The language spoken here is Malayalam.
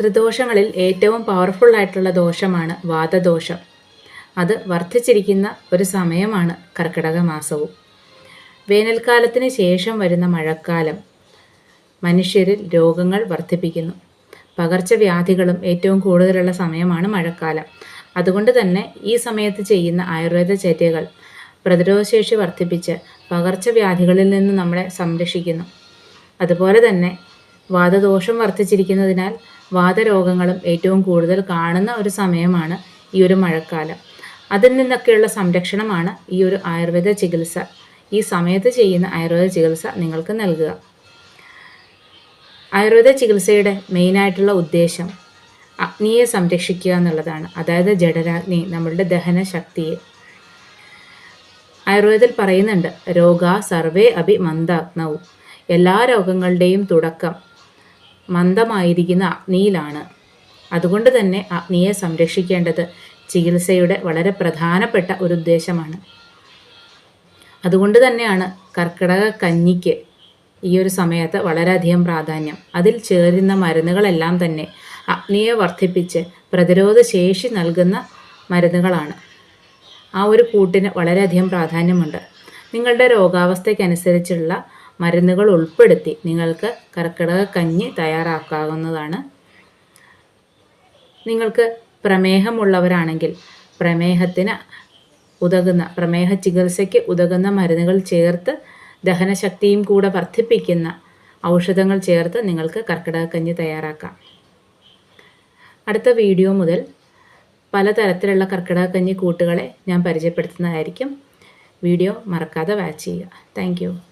ത്രിദോഷങ്ങളിൽ ഏറ്റവും പവർഫുൾ ആയിട്ടുള്ള ദോഷമാണ് വാതദോഷം അത് വർദ്ധിച്ചിരിക്കുന്ന ഒരു സമയമാണ് കർക്കിടക മാസവും വേനൽക്കാലത്തിന് ശേഷം വരുന്ന മഴക്കാലം മനുഷ്യരിൽ രോഗങ്ങൾ വർദ്ധിപ്പിക്കുന്നു. പകർച്ചവ്യാധികളും ഏറ്റവും കൂടുതലുള്ള സമയമാണ് മഴക്കാലം. അതുകൊണ്ട് തന്നെ ഈ സമയത്ത് ചെയ്യുന്ന ആയുർവേദ ചര്യകൾ പ്രതിരോധശേഷി വർദ്ധിപ്പിച്ച് പകർച്ചവ്യാധികളിൽ നിന്ന് നമ്മളെ സംരക്ഷിക്കുന്നു. അതുപോലെ തന്നെ വാതദോഷം വർദ്ധിച്ചിരിക്കുന്നതിനാൽ വാതരോഗങ്ങളും ഏറ്റവും കൂടുതൽ കാണുന്ന ഒരു സമയമാണ് ഈ ഒരു മഴക്കാലം. അതിൽ നിന്നൊക്കെയുള്ള സംരക്ഷണമാണ് ഈ ഒരു ആയുർവേദ ചികിത്സ. ഈ സമയത്ത് ചെയ്യുന്ന ആയുർവേദ ചികിത്സ നിങ്ങൾക്ക് നൽകുക. ആയുർവേദ ചികിത്സയുടെ മെയിനായിട്ടുള്ള ഉദ്ദേശം അഗ്നിയെ സംരക്ഷിക്കുക എന്നുള്ളതാണ്. അതായത് ജഡരാഗ്നി നമ്മളുടെ ദഹന ശക്തിയെ. ആയുർവേദത്തിൽ പറയുന്നുണ്ട് രോഗ സർവേ അഭി മന്ദാഗ്നവും എല്ലാ രോഗങ്ങളുടെയും തുടക്കം മന്ദമായിരിക്കുന്ന അഗ്നിയിലാണ്. അതുകൊണ്ട് തന്നെ അഗ്നിയെ സംരക്ഷിക്കേണ്ടത് ചികിത്സയുടെ വളരെ പ്രധാനപ്പെട്ട ഒരു ഉദ്ദേശമാണ്. അതുകൊണ്ട് തന്നെയാണ് കർക്കിടക കഞ്ഞിക്ക് ഈ ഒരു സമയത്ത് വളരെയധികം പ്രാധാന്യം. അതിൽ ചേരുന്ന മരുന്നുകളെല്ലാം തന്നെ അഗ്നിയെ വർദ്ധിപ്പിച്ച് പ്രതിരോധ ശേഷി നൽകുന്ന മരുന്നുകളാണ്. ആ ഒരു കൂട്ടിന് വളരെയധികം പ്രാധാന്യമുണ്ട്. നിങ്ങളുടെ രോഗാവസ്ഥയ്ക്കനുസരിച്ചുള്ള മരുന്നുകൾ ഉൾപ്പെടുത്തി നിങ്ങൾക്ക് കർക്കിടക കഞ്ഞി തയ്യാറാക്കാവുന്നതാണ്. നിങ്ങൾക്ക് പ്രമേഹമുള്ളവരാണെങ്കിൽ പ്രമേഹത്തിന് ഉതകുന്ന പ്രമേഹ ചികിത്സയ്ക്ക് ഉതകുന്ന മരുന്നുകൾ ചേർത്ത് ദഹനശക്തിയും കൂടെ വർദ്ധിപ്പിക്കുന്ന ഔഷധങ്ങൾ ചേർത്ത് നിങ്ങൾക്ക് കർക്കിടക കഞ്ഞി തയ്യാറാക്കാം. അടുത്ത വീഡിയോ മുതൽ പലതരത്തിലുള്ള കർക്കിടക കഞ്ഞി കൂട്ടുകളെ ഞാൻ പരിചയപ്പെടുത്തുന്നതായിരിക്കും. വീഡിയോ മറക്കാതെ വാച്ച് ചെയ്യുക. താങ്ക്